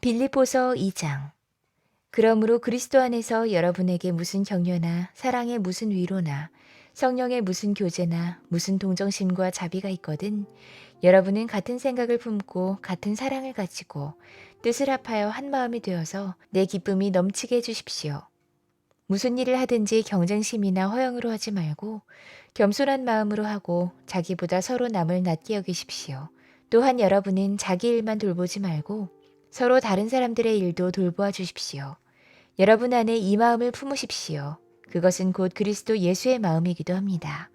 빌립보서 2장 그러므로 그리스도 안에서 여러분에게 무슨 격려나 사랑의 무슨 위로나 성령의 무슨 교제나 무슨 동정심과 자비가 있거든 여러분은 같은 생각을 품고 같은 사랑을 가지고 뜻을 합하여 한 마음이 되어서 내 기쁨이 넘치게 해 주십시오. 무슨 일을 하든지 경쟁심이나 허영으로 하지 말고 겸손한 마음으로 하고 자기보다 서로 남을 낮게 여기십시오. 또한 여러분은 자기 일만 돌보지 말고 서로 다른 사람들의 일도 돌보아 주십시오. 여러분 안에 이 마음을 품으십시오. 그것은 곧 그리스도 예수의 마음이기도 합니다.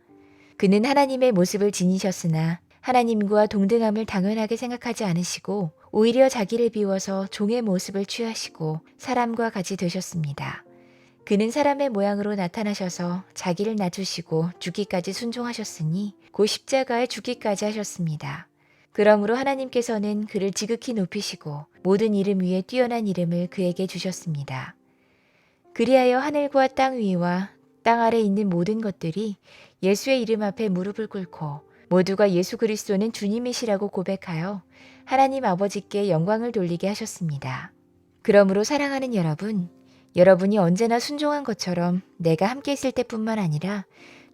그는 하나님의 모습을 지니셨으나 하나님과 동등함을 당연하게 생각하지 않으시고 오히려 자기를 비워서 종의 모습을 취하시고 사람과 같이 되셨습니다. 그는 사람의 모양으로 나타나셔서 자기를 낮추시고 죽기까지 순종하셨으니 곧 십자가에 죽기까지 하셨습니다. 그러므로 하나님께서는 그를 지극히 높이시고 모든 이름 위에 뛰어난 이름을 그에게 주셨습니다. 그리하여 하늘과 땅 위와 땅 아래 있는 모든 것들이 예수의 이름 앞에 무릎을 꿇고 모두가 예수 그리스도는 주님이시라고 고백하여 하나님 아버지께 영광을 돌리게 하셨습니다. 그러므로 사랑하는 여러분, 여러분이 언제나 순종한 것처럼 내가 함께 있을 때뿐만 아니라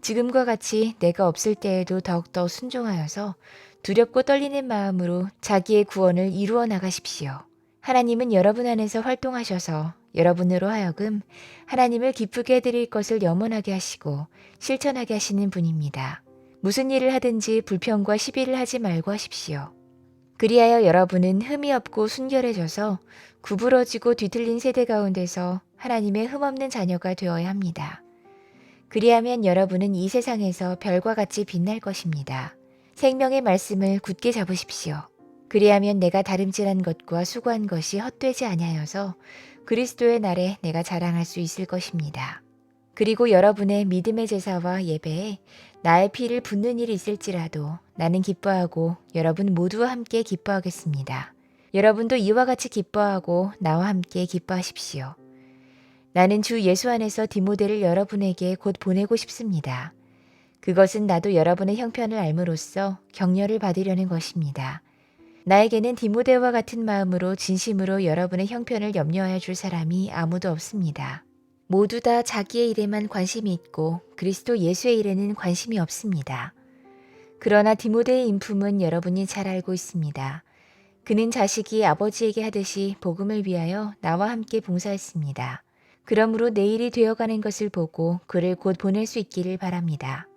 지금과 같이 내가 없을 때에도 더욱더 순종하여서 두렵고 떨리는 마음으로 자기의 구원을 이루어 나가십시오. 하나님은 여러분 안에서 활동하셔서 여러분으로 하여금 하나님을 기쁘게 해드릴 것을 염원하게 하시고 실천하게 하시는 분입니다. 무슨 일을 하든지 불평과 시비를 하지 말고 하십시오. 그리하여 여러분은 흠이 없고 순결해져서 구부러지고 뒤틀린 세대 가운데서 하나님의 흠없는 자녀가 되어야 합니다. 그리하면 여러분은 이 세상에서 별과 같이 빛날 것입니다. 생명의 말씀을 굳게 잡으십시오. 그리하면 내가 다름질한 것과 수고한 것이 헛되지 아니하여서 그리스도의 날에 내가 자랑할 수 있을 것입니다. 그리고 여러분의 믿음의 제사와 예배에 나의 피를 붓는 일이 있을지라도 나는 기뻐하고 여러분 모두와 함께 기뻐하겠습니다. 여러분도 이와 같이 기뻐하고 나와 함께 기뻐하십시오. 나는 주 예수 안에서 디모데를 여러분에게 곧 보내고 싶습니다. 그것은 나도 여러분의 형편을 알므로써 격려를 받으려는 것입니다. 나에게는 디모데와 같은 마음으로 진심으로 여러분의 형편을 염려하여 줄 사람이 아무도 없습니다. 모두 다 자기의 일에만 관심이 있고 그리스도 예수의 일에는 관심이 없습니다. 그러나 디모데의 인품은 여러분이 잘 알고 있습니다. 그는 자식이 아버지에게 하듯이 복음을 위하여 나와 함께 봉사했습니다. 그러므로 내일이 되어가는 것을 보고 그를 곧 보낼 수 있기를 바랍니다.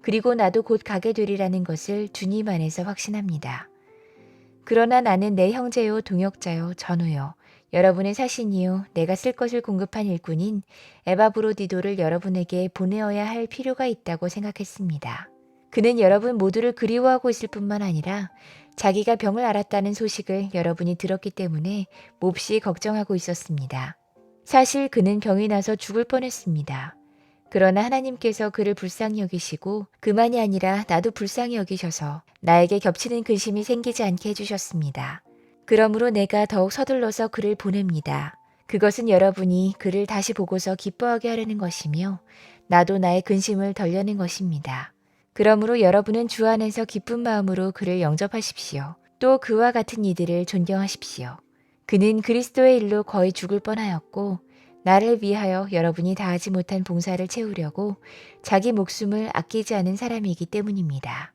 그리고 나도 곧 가게 되리라는 것을 주님 안에서 확신합니다. 그러나 나는 내 형제요 동역자요 전우요 여러분의 사신이요 내가 쓸 것을 공급한 일꾼인 에바브로디도를 여러분에게 보내어야 할 필요가 있다고 생각했습니다. 그는 여러분 모두를 그리워하고 있을 뿐만 아니라 자기가 병을 앓았다는 소식을 여러분이 들었기 때문에 몹시 걱정하고 있었습니다. 사실 그는 병이 나서 죽을 뻔했습니다. 그러나 하나님께서 그를 불쌍히 여기시고 그만이 아니라 나도 불쌍히 여기셔서 나에게 겹치는 근심이 생기지 않게 해주셨습니다. 그러므로 내가 더욱 서둘러서 그를 보냅니다. 그것은 여러분이 그를 다시 보고서 기뻐하게 하려는 것이며 나도 나의 근심을 덜려는 것입니다. 그러므로 여러분은 주 안에서 기쁜 마음으로 그를 영접하십시오. 또 그와 같은 이들을 존경하십시오. 그는 그리스도의 일로 거의 죽을 뻔하였고 나를 위하여 여러분이 다하지 못한 봉사를 채우려고 자기 목숨을 아끼지 않은 사람이기 때문입니다.